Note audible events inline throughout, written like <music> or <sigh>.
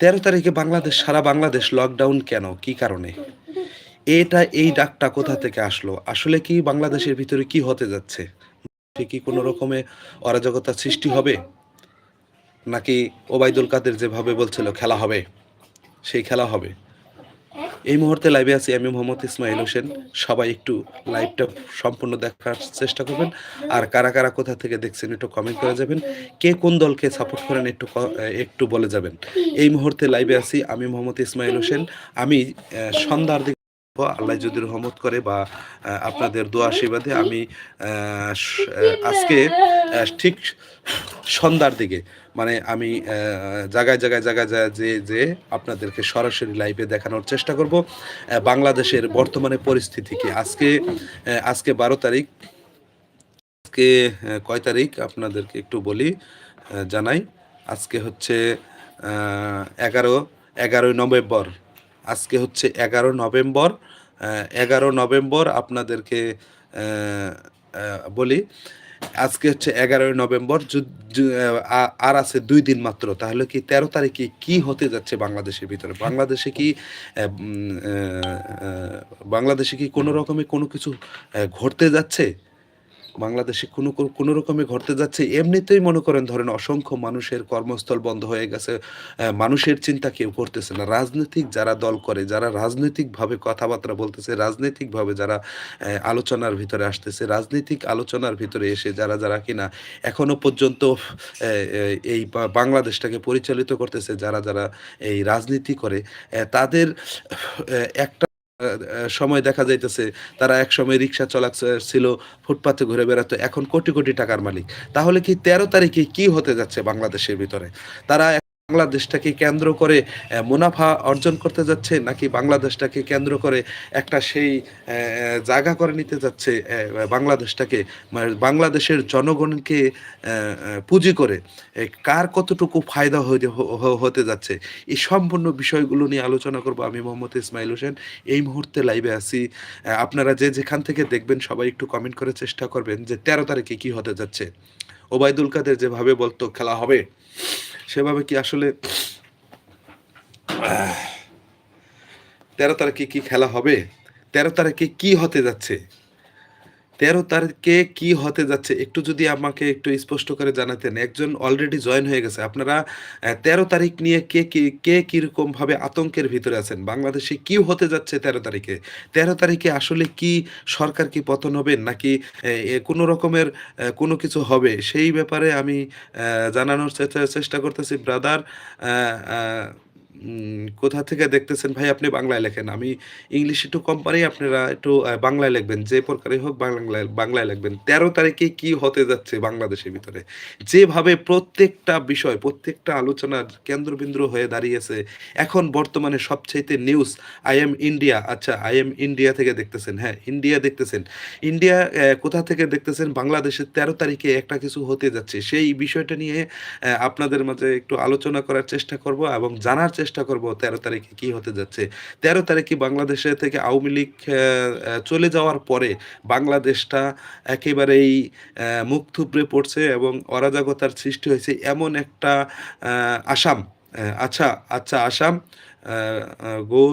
তেরো তারিখে বাংলাদেশ, সারা বাংলাদেশ লকডাউন কেন? কি কারণে? এটা, এই ডাকটা কোথা থেকে আসলো? আসলে কি বাংলাদেশের ভিতরে কি হতে যাচ্ছে? কি কোনো রকমে অরাজকতার সৃষ্টি হবে? নাকি ওবায়দুল কাদের যেভাবে বলছিল, খেলা হবে, সেই খেলা হবে? এই মুহূর্তে লাইভে আছি আমি মোহাম্মদ ইসমাইল হোসেন। সবাই একটু লাইভটা সম্পূর্ণ দেখার চেষ্টা করবেন। আর কারা কারা কোথা থেকে দেখছেন একটু কমেন্ট করে যাবেন। কে কোন দলকে সাপোর্ট করেন একটু একটু বলে যাবেন। এই মুহূর্তে লাইভে আছি আমি মোহাম্মদ ইসমাইল হোসেন। আমি সন্ধ্যার দিকে আল্লাহ যদি রহমত করে বা আপনাদের দোয়া আশীর্বাদে আমি আজকে ঠিক সন্ধ্যার দিকে মানে আমি জায়গায় জায়গায় জায়গায় যে যে আপনাদেরকে সরাসরি লাইভে দেখানোর চেষ্টা করব। বাংলাদেশের বর্তমানে পরিস্থিতি কি? আজকে আজকে বারো তারিখ। আজকে কয় তারিখ? আপনাদেরকে একটু বলি জানাই। আজকে হচ্ছে এগারো, এগারোই নভেম্বর। আজকে হচ্ছে এগারো নভেম্বর এগারো নভেম্বর আপনাদেরকে বলি, আজকে হচ্ছে এগারোই নভেম্বর আর আছে দুই দিন মাত্র, তাহলে কি তেরো তারিখে কি হতে যাচ্ছে বাংলাদেশের ভিতরে? বাংলাদেশে কি বাংলাদেশে কি কোনো রকমে কোনো কিছু ঘটতে যাচ্ছে? বাংলাদেশে কোনো কোনো রকমে ঘটতে যাচ্ছে, এমনিতেই মনে করেন ধরেন অসংখ্য মানুষের কর্মস্থল বন্ধ হয়ে গেছে মানুষের চিন্তা কেউ করতেছে না। রাজনৈতিক যারা দল করে, যারা রাজনৈতিকভাবে কথাবার্তা বলতেছে, রাজনৈতিকভাবে যারা আলোচনার ভিতরে আসতেছে, রাজনৈতিক আলোচনার ভিতরে এসে যারা যারা কিনা এখনও পর্যন্ত এই বাংলাদেশটাকে পরিচালিত করতেছে, যারা যারা এই রাজনীতি করে তাদের একটা সময় দেখা যাইতেছে। তারা এক সময় রিক্সা চলা ছিল ফুটপাথে ঘুরে বেড়াতো, এখন কোটি কোটি টাকার মালিক। তাহলে কি তেরো তারিখে কি হতে যাচ্ছে বাংলাদেশের ভিতরে? তারা বাংলাদেশটাকে কেন্দ্র করে মুনাফা অর্জন করতে যাচ্ছে নাকি বাংলাদেশটাকে কেন্দ্র করে একটা সেই জায়গা করে নিতে যাচ্ছে বাংলাদেশটাকে মানে বাংলাদেশের জনগণকে পুঁজি করে? কার কতটুকু ফায়দা হতে যাচ্ছে? এই সম্পূর্ণ বিষয়গুলো নিয়ে আলোচনা করব আমি মোহাম্মদ ইসমাইল হোসেন। এই মুহূর্তে লাইভে আছি। আপনারা যে যেখান থেকে দেখবেন সবাই একটু কমেন্ট করে চেষ্টা করবেন যে তেরো তারিখে কি হতে যাচ্ছে। ওবায়দুল কাদের যেভাবে বলতো, খেলা হবে। সেভাবে কি আসলে তেরো তারিখে কি খেলা হবে? তেরো তারিখে কি হতে যাচ্ছে? তেরো তারিখে কি হতে যাচ্ছে, একটু যদি আমাকে একটু স্পষ্ট করে জানাতেন। একজন অলরেডি জয়েন হয়ে গেছে। আপনারা তেরো তারিখ নিয়ে কে কি, কে কীরকম ভাবে আতঙ্কের ভিতরে আছেন? বাংলাদেশে কি হতে যাচ্ছে তেরো তারিখে? তেরো তারিখে আসলে কি সরকার কি পতন হবে, নাকি কোনো রকমের কোনো কিছু হবে? সেই ব্যাপারে আমি জানানোর চেষ্টা করতেছি ব্রাদার কোথা থেকে দেখতেছেন? ভাই, আপনি বাংলায় লেখেন। আমি ইংলিশ একটু কম পারি, আপনারা একটু বাংলায় লিখবেন। যে প্রকারই হোক বাংলায় বাংলায় লিখবেন। তেরো তারিখে কি হতে যাচ্ছে বাংলাদেশের ভিতরে? যেভাবে প্রত্যেকটা বিষয়, প্রত্যেকটা আলোচনার কেন্দ্রবিন্দু হয়ে দাঁড়িয়েছে, এখন বর্তমানে সবচাইতে নিউজ আই এম ইন্ডিয়া আচ্ছা আই এম ইন্ডিয়া থেকে দেখতেছেন। হ্যাঁ ইন্ডিয়া দেখতেছেন। ইন্ডিয়া কোথা থেকে দেখতেছেন? বাংলাদেশের তেরো তারিখে একটা কিছু হতে যাচ্ছে। সেই বিষয়টা নিয়ে আপনাদের মাঝে একটু আলোচনা করার চেষ্টা করব এবং জানার চেষ্টা করব তেরো তারিখে কি হতে যাচ্ছে। তেরো তারিখে বাংলাদেশে থেকে আওয়ামী লীগ চলে যাওয়ার পরে বাংলাদেশটা একেবারেই মুখ থুবড়ে পড়ছে এবং অরাজকতার সৃষ্টি হয়েছে এমন একটা আসাম। আচ্ছা আচ্ছা আসাম গো।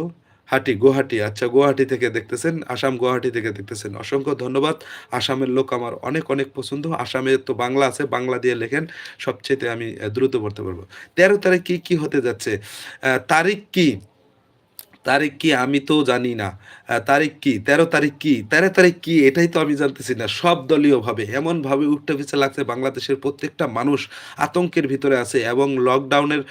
হাটি, গুয়াহাটি। আচ্ছা গুয়াহাটি থেকে দেখতেছেন, আসাম, গুয়াহাটি থেকে দেখতেছেন। অসংখ্য ধন্যবাদ। আসামের লোক আমার অনেক অনেক পছন্দ। আসামে তো বাংলা আছে, বাংলা দিয়ে লেখেন। সবচেয়েতে আমি দ্রুত পড়তে পারব। তেরো তারিখ কি কি হতে যাচ্ছে? তারিখ কি? তারিখ কি আমি তো জানি না। তারিখ কি? তেরো তারিখ কি? তেরো তারিখ কি? এটাই তো আমি জানতেছি না। সব দলীয়ভাবে এমনভাবে উঠতে পিছে লাগছে বাংলাদেশের প্রত্যেকটা মানুষ আতঙ্কের ভিতরে আছে এবং লকডাউনের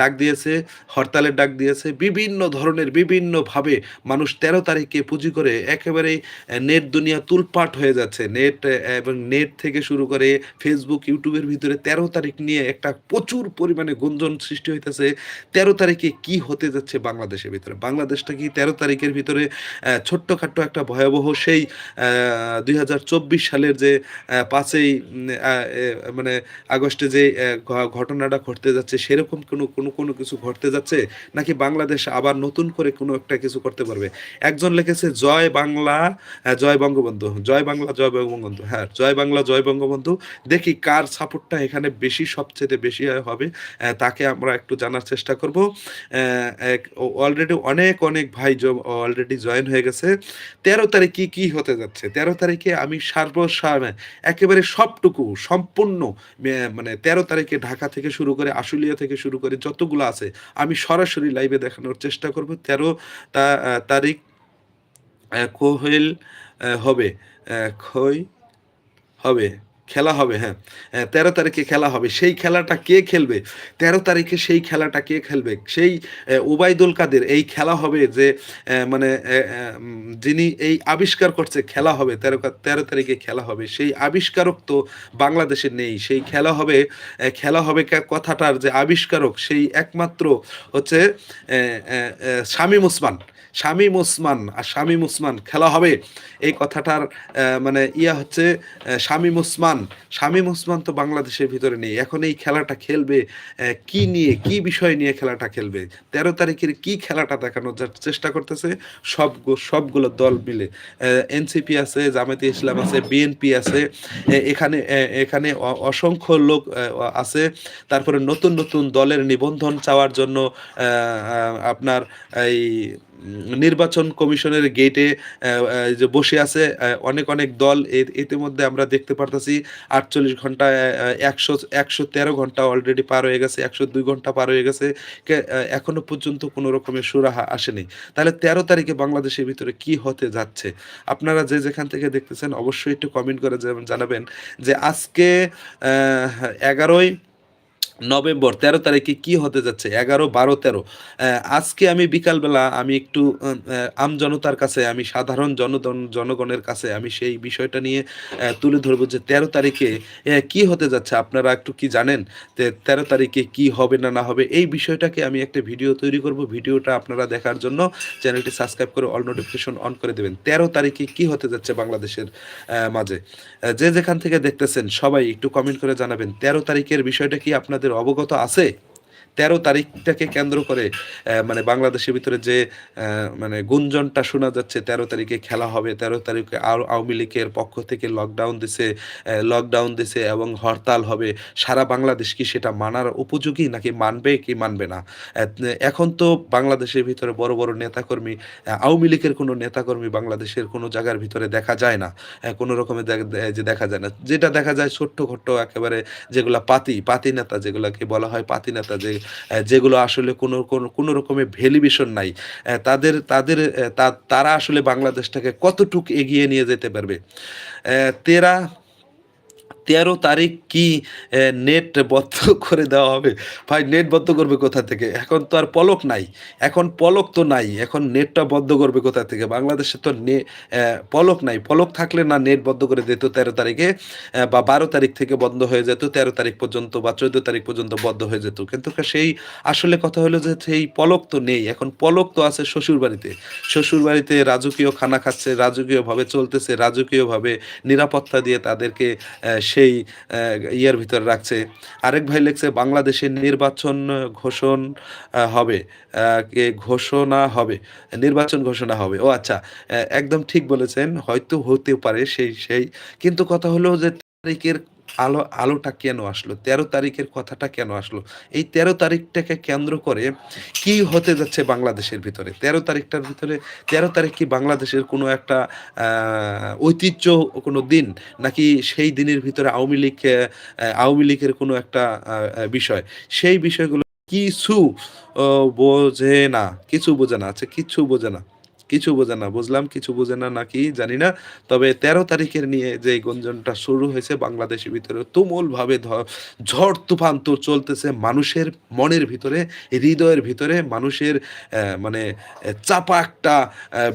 ডাক দিয়েছে হরতালের ডাক দিয়েছে বিভিন্ন ধরনের বিভিন্নভাবে মানুষ তেরো তারিখে পুঁজি করে একেবারেই আহ, নেট দুনিয়া তুলপাট হয়ে যাচ্ছে। নেট এবং নেট থেকে শুরু করে ফেসবুক ইউটিউবের ভিতরে তেরো তারিখ নিয়ে একটা প্রচুর পরিমাণে গুঞ্জন সৃষ্টি হইতেছে। তেরো তারিখে কি হতে যাচ্ছে বাংলাদেশের ভিতরে? বাংলাদেশ বাংলাদেশটা কি তেরো তারিখের ভিতরে ছোট্টখাট্ট একটা ভয়াবহ সেই দুই হাজার চব্বিশ সালের যে পাঁচই মানে আগস্টে যে ঘটনাটা ঘটতে যাচ্ছে, সেরকম কোনো কোনো কোনো কিছু ঘটতে যাচ্ছে? নাকি বাংলাদেশ আবার নতুন করে কোনো একটা কিছু করতে পারবে? একজন লিখেছে, জয় বাংলা জয় বঙ্গবন্ধু, জয় বাংলা, জয় বঙ্গবন্ধু। হ্যাঁ জয় বাংলা, জয় বঙ্গবন্ধু, দেখি কার সাপোর্টটা এখানে বেশি, সবচেয়ে বেশি হবে। তাকে আমরা একটু জানার চেষ্টা করব। অলরেডি অনেক অনেক অনেক ভাই অলরেডি জয়েন হয়ে গেছে। তেরো তারিখ কি হতে যাচ্ছে? তেরো তারিখে আমি সার্বসার একেবারে সবটুকু, সম্পূর্ণ মানে তেরো তারিখে ঢাকা থেকে শুরু করে আশুলিয়া থেকে শুরু করে যতগুলো আছে, আমি সরাসরি লাইভে দেখানোর চেষ্টা করব। তেরো তারিখ কোহেল হবে খই হবে। খেলা হবে হ্যাঁ। তেরো তারিখে খেলা হবে। সেই খেলাটা কে খেলবে? তেরো তারিখে সেই খেলাটা কে খেলবে? সেই ওবায়দুল কাদের এই খেলা হবে যে মানে যিনি এই আবিষ্কার করছে, খেলা হবে। তেরো তেরো তারিখে খেলা হবে। সেই আবিষ্কারক তো বাংলাদেশে নেই। সেই খেলা হবে খেলা হবে কথাটার যে আবিষ্কারক, সেই একমাত্র হচ্ছে শামীম ওসমান। শামীম ওসমান আর শামীম ওসমান খেলা হবে। এই কথাটার মানে ইয়া হচ্ছে শামীম ওসমান শামীম ওসমান তো বাংলাদেশের ভিতরে নেই। এখন এই খেলাটা খেলবে কি নিয়ে, কি বিষয় নিয়ে খেলাটা খেলবে? তেরো তারিখের কি খেলাটা দেখানোর চেষ্টা করতেছে, সব সবগুলো দল মিলে। এনসিপি আছে জামাতে ইসলাম আছে, বিএনপি আছে এখানে এখানে অসংখ্য লোক আছে। তারপরে নতুন নতুন দলের নিবন্ধন চাওয়ার জন্য আপনার এই নির্বাচন কমিশনের গেটে যে বসে আছে অনেক অনেক দল ইতিমধ্যে আমরা দেখতে পারতেছি, আটচল্লিশ ঘণ্টা একশো একশো তেরো ঘণ্টা অলরেডি পার হয়ে গেছে, একশো দুই ঘণ্টা পার হয়ে গেছে এখনও পর্যন্ত কোনো রকমের সুরাহা আসেনি। তাহলে তেরো তারিখে বাংলাদেশের ভিতরে কি হতে যাচ্ছে? আপনারা যে যেখান থেকে দেখতেছেন, অবশ্যই একটু কমেন্ট করে জানাবেন যে আজকে এগারোই নভেম্বর, তেরো তারিখে কি হতে যাচ্ছে? এগারো, বারো, তেরো। আজকে আমি বিকালবেলা আমি একটু আমজনতার কাছে, আমি সাধারণ জনগণ, জনগণের কাছে আমি সেই বিষয়টা নিয়ে তুলে ধরবো যে তেরো তারিখে কি হতে যাচ্ছে? আপনারা একটু কি জানেন যে তেরো তারিখে কি হবে না না হবে? এই বিষয়টাকে আমি একটা ভিডিও তৈরি করব। ভিডিওটা আপনারা দেখার জন্য চ্যানেলটি সাবস্ক্রাইব করে অল নোটিফিকেশন অন করে দেবেন। তেরো তারিখে কি হতে যাচ্ছে বাংলাদেশের মাঝে? যে যেখান থেকে দেখতেছেন, সবাই একটু কমেন্ট করে জানাবেন। তেরো তারিখের বিষয়টা কি আপনাদের অবগত আছে? তেরো তারিখটাকে কেন্দ্র করে মানে বাংলাদেশের ভিতরে যে মানে গুঞ্জনটা শোনা যাচ্ছে, তেরো তারিখে খেলা হবে, তেরো তারিখে আও- আওয়ামী লীগের পক্ষ থেকে লকডাউন দিছে লকডাউন দিছে এবং হরতাল হবে। সারা বাংলাদেশ কি সেটা মানার উপযোগী নাকি মানবে কি মানবে না? এখন তো বাংলাদেশের ভিতরে বড় বড় নেতাকর্মী আওয়ামী লীগের কোনো নেতাকর্মী বাংলাদেশের কোনো জায়গার ভিতরে দেখা যায় না। কোনো রকমের যে দেখা যায় না। যেটা দেখা যায় ছোট্ট খট্ট একেবারে যেগুলা পাতি পাতি নেতা যেগুলাকে বলা হয় পাতি নেতা যে যেগুলো আসলে কোনো কোনো রকমের ভ্যালিবেশন নাই। তাদের তাদের তারা আসলে বাংলাদেশটাকে কতটুক এগিয়ে নিয়ে যেতে পারবে? তেরা তেরো তারিখ কি নেট বদ্ধ <laughs> করে দেওয়া হবে? ভাই নেট বদ্ধ করবে কোথা থেকে? এখন তো আর পলক নাই। এখন পলক তো নাই। এখন নেটটা বদ্ধ করবে কোথা থেকে? বাংলাদেশে তো নে পলক নাই। পলক থাকলে না নেট বদ্ধ করে দিত তেরো তারিখে বা বারো তারিখ থেকে বন্ধ হয়ে যেত, তেরো তারিখ পর্যন্ত বা চোদ্দ তারিখ পর্যন্ত বদ্ধ হয়ে যেত। কিন্তু সেই আসলে কথা হলো যে, সেই পলক তো নেই। এখন পলক তো আছে শ্বশুর বাড়িতে শ্বশুর বাড়িতে রাজকীয় খানা খাচ্ছে, রাজকীয়ভাবে চলতেছে, রাজকীয়ভাবে নিরাপত্তা দিয়ে তাদেরকে সেই ইয়ের ভিতরে রাখছে। আরেক ভাই লিখছে, বাংলাদেশে নির্বাচন ঘোষণ হবে। ঘোষণা হবে। নির্বাচন ঘোষণা হবে। ও আচ্ছা একদম ঠিক বলেছেন, হয়তো হতে পারে সেই সেই। কিন্তু কথা হলো যে তারিখের আলো, আলোটা কেন আসলো? তেরো তারিখের কথাটা কেন আসলো? এই তেরো তারিখটাকে কেন্দ্র করে কি হতে যাচ্ছে বাংলাদেশের ভিতরে? তেরো তারিখটার ভিতরে, তেরো তারিখ কি বাংলাদেশের কোনো একটা ঐতিহ্য কোনো দিন? নাকি সেই দিনের ভিতরে আওয়ামী লীগ আওয়ামী লীগের কোনো একটা বিষয়? সেই বিষয়গুলো কিছু বোঝে না, কিছু বোঝে না আচ্ছা কিছু বোঝে না। কিছু বোঝে না, বুঝলাম, কিছু বোঝে না নাকি জানি না। তবে তেরো তারিখের নিয়ে যে গুঞ্জনটা শুরু হয়েছে বাংলাদেশের ভিতরে, তুমুলভাবে ঝড় তুফান তো চলতেছে মানুষের মনের ভিতরে, হৃদয়ের ভিতরে, মানুষের মানে চাপা একটা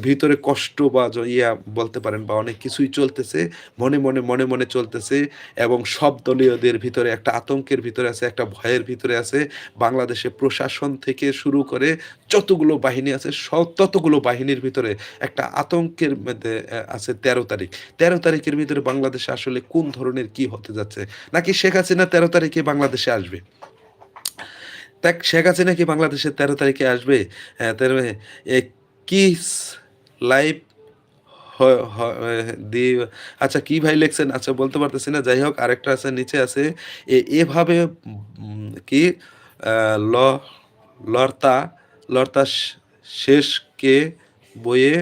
ভিতরে কষ্ট বা ইয়া বলতে পারেন বা অনেক কিছুই চলতেছে, মনে মনে মনে মনে চলতেছে এবং সব দলীয়দের ভিতরে একটা আতঙ্কের ভিতরে আছে, একটা ভয়ের ভিতরে আছে। বাংলাদেশে প্রশাসন থেকে শুরু করে যতগুলো বাহিনী আছে, সব ততগুলো বাহিনীর ভিতরে একটা আতঙ্কের আছে তেরো তারিখ। তেরো তারিখের ভিতরে বাংলাদেশে আসলে কোন ধরনের কি হতে যাচ্ছে? নাকি শেখ হাসিনা তেরো তারিখে বাংলাদেশে আসবে? দেখ শেখ হাসিনা কি বাংলাদেশে তেরো তারিখে আসবে? হ্যাঁ, তেরো এ, কি লাইভ আচ্ছা কি ভাই লেখছেন? আচ্ছা বলতে পারতেছি না। যাই হোক আরেকটা আছে নিচে আছে। এভাবে কি ল লর্তা লর্তা শেষকে বইয়ে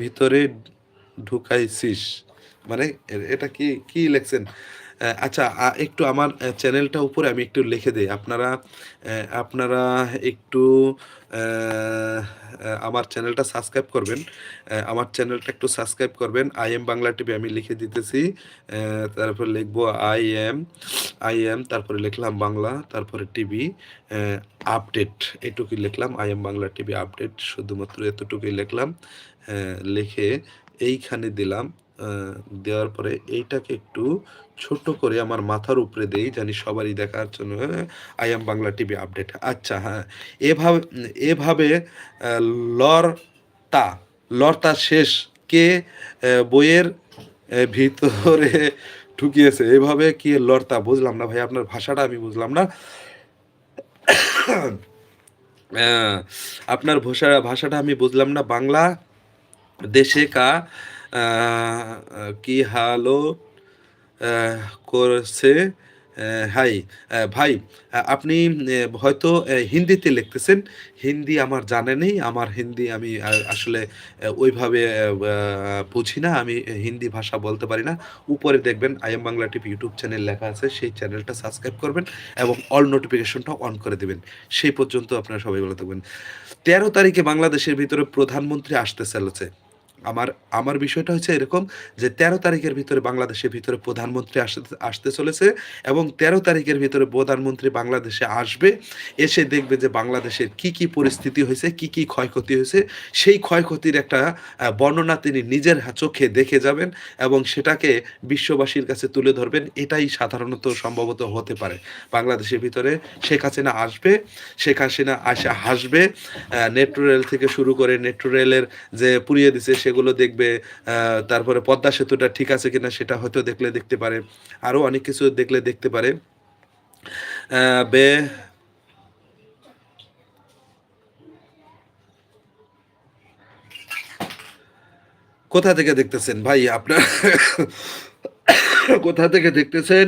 ভিতরে ঢুকাইছিস। মানে এটা কি কি লিখছেন? আচ্ছা একটু আমার চ্যানেলটা উপরে আমি একটু লিখে দিই। আপনারা আপনারা একটু আমার চ্যানেলটা সাবস্ক্রাইব করবেন। আমার চ্যানেলটা একটু সাবস্ক্রাইব করবেন। আই এম বাংলা টিভি আমি লিখে দিতেছি। তারপর লিখব আই এম আই এম তারপরে লিখলাম বাংলা, তারপরে টিভি আপডেট এটুকুই লিখলাম I M Bangla TV update শুধুমাত্র এতটুকুই লিখলাম লিখে এইখানে দিলাম। দেওয়ার পরে এইটাকে একটু ছোট করে আমার মাথার উপরে দেই জানি সবারই দেখার জন্য I M Bangla TV update. আচ্ছা হ্যাঁ এভাবে এভাবে লরতা লরতা শেষ কে বইয়ের ভিতরে ঢুকিয়েছে? এভাবে কি লরতা? বুঝলাম না ভাই, আপনার ভাষাটা আমি বুঝলাম না। আপনার ভাষা, ভাষাটা আমি বুঝলাম না। বাংলা দেশে কা কি হালো করছে হাই ভাই আপনি হয়তো হিন্দিতে লিখতেছেন। হিন্দি আমার জানা নেই, আমার হিন্দি আমি আসলে ওইভাবে বুঝি না, আমি হিন্দি ভাষা বলতে পারি না। উপরে দেখবেন I M Bangla TV YouTube channel লেখা আছে, সেই চ্যানেলটা সাবস্ক্রাইব করবেন এবং অল নোটিফিকেশনটা অন করে দেবেন। সেই পর্যন্ত আপনারা সবাই ভালো থাকবেন। তেরো তারিখে বাংলাদেশের ভিতরে প্রধানমন্ত্রী আসতে চলেছে। আমার আমার বিষয়টা হচ্ছে এরকম যে তেরো তারিখের ভিতরে বাংলাদেশের ভিতরে প্রধানমন্ত্রী আসতে আসতে চলেছে এবং তেরো তারিখের ভিতরে প্রধানমন্ত্রী বাংলাদেশে আসবে, এসে দেখবে যে বাংলাদেশের কি কি পরিস্থিতি হয়েছে, কি কি ক্ষয়ক্ষতি হয়েছে, সেই ক্ষয়ক্ষতির একটা বর্ণনা তিনি নিজের চোখে দেখে যাবেন এবং সেটাকে বিশ্ববাসীর কাছে তুলে ধরবেন, এটাই সাধারণত সম্ভবত হতে পারে। বাংলাদেশের ভিতরে শেখ হাসিনা আসবে, শেখ হাসিনা আসে, হাসবে নেট্রো রেল থেকে শুরু করে নেট্রো রেলের যে পুড়িয়ে দিছে সেগুলো দেখবে তারপরে পদ্মা সেতুটা ঠিক আছে কিনা সেটা হয়তো দেখলে দেখতে পারে, আরও অনেক কিছু দেখলে দেখতে পারে। বে, কোথা থেকে দেখতেছেন? ভাই, আপনার কোথা থেকে দেখতেছেন?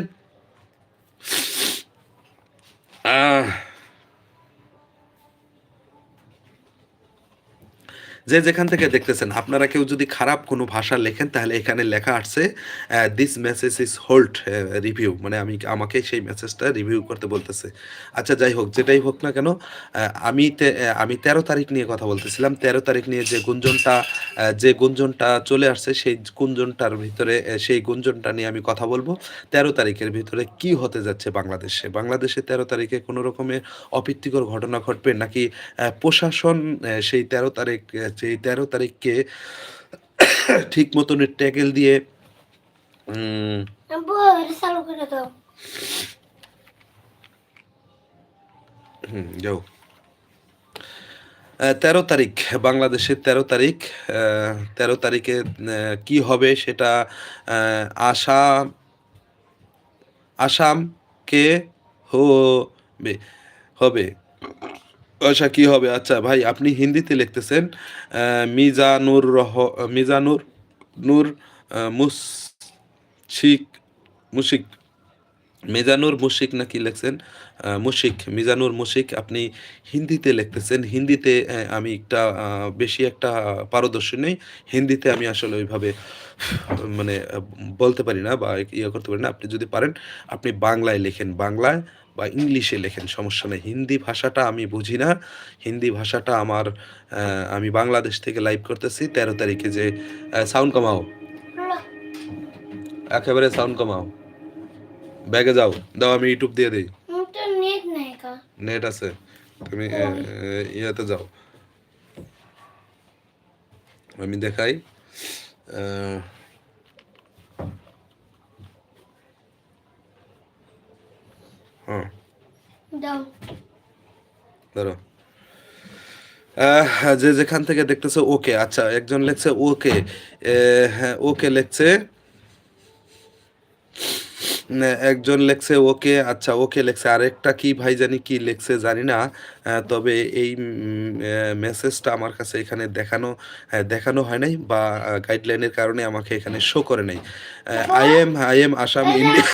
যে যেখান থেকে দেখতেছেন, আপনারা কেউ যদি খারাপ কোনো ভাষা লেখেন, তাহলে এখানে লেখা আসছে this message is hold review মানে আমি আমাকে সেই মেসেজটা রিভিউ করতে বলতেছে। আচ্ছা যাই হোক, যেটাই হোক না কেন আমি আমি তেরো তারিখ নিয়ে কথা বলতেছিলাম। তেরো তারিখ নিয়ে যে গুঞ্জনটা যে গুঞ্জনটা চলে আসছে, সেই গুঞ্জনটার ভিতরে সেই গুঞ্জনটা নিয়ে আমি কথা বলব। তেরো তারিখের ভিতরে কি হতে যাচ্ছে বাংলাদেশে? বাংলাদেশে তেরো তারিখে কোনো রকমের অপ্রীতিকর ঘটনা ঘটবে? নাকি প্রশাসন সেই তেরো তারিখ আহ, সেই তেরো তারিখকে ঠিক মতন ট্যাকেল দিয়ে যাও। তেরো তারিখ বাংলাদেশের তেরো তারিখ আহ, তেরো তারিখে কি হবে সেটা আহ, আসাম আসামকে হবে হবে। আচ্ছা কি হবে? আচ্ছা ভাই, আপনি হিন্দিতে লিখতেছেন মিজানুর রহ, মিজানুর, নূর মুশিক মুশিক, মেজানুর মুশিক নাকি লিখছেন? মুশিক, মিজানুর মুশিক, আপনি হিন্দিতে লিখতেছেন। হিন্দিতে আমি একটা বেশি একটা পারদর্শী নেই। হিন্দিতে আমি আসলে ওইভাবে মানে বলতে পারি না বা ইয়ে করতে পারি না। আপনি যদি পারেন, আপনি বাংলায় লেখেন। বাংলায় বা ইংলিশে লেখেন সমস্যা নেই। হিন্দি ভাষাটা আমি বুঝি না। হিন্দি ভাষাটা আমার আমি বাংলাদেশ থেকে লাইভ করতেছি তেরো তারিখে যে সাউন্ড কমাও। একেবারে সাউন্ড কমাও। ব্যাগে যাও। দাও আমি ইউটিউব দিয়ে দিই। নেট আছে। তুমি ইয়েতে যাও। আমি দেখাই দাও। ধরো। যে যেখান থেকে দেখতেছে ওকে আচ্ছা একজন লিখছে ওকে। হ্যাঁ ওকে লিখছে। একজন লেখছে ওকে আচ্ছা ওকে লেখছে। আরেকটা কি ভাই জানি কি লেখছে জানি না। তবে এই মেসেজটা আমার কাছে এখানে দেখানো হ্যাঁ, দেখানো হয় নাই বা গাইডলাইনের কারণে আমাকে এখানে শো করে নাই। I M I M Assam India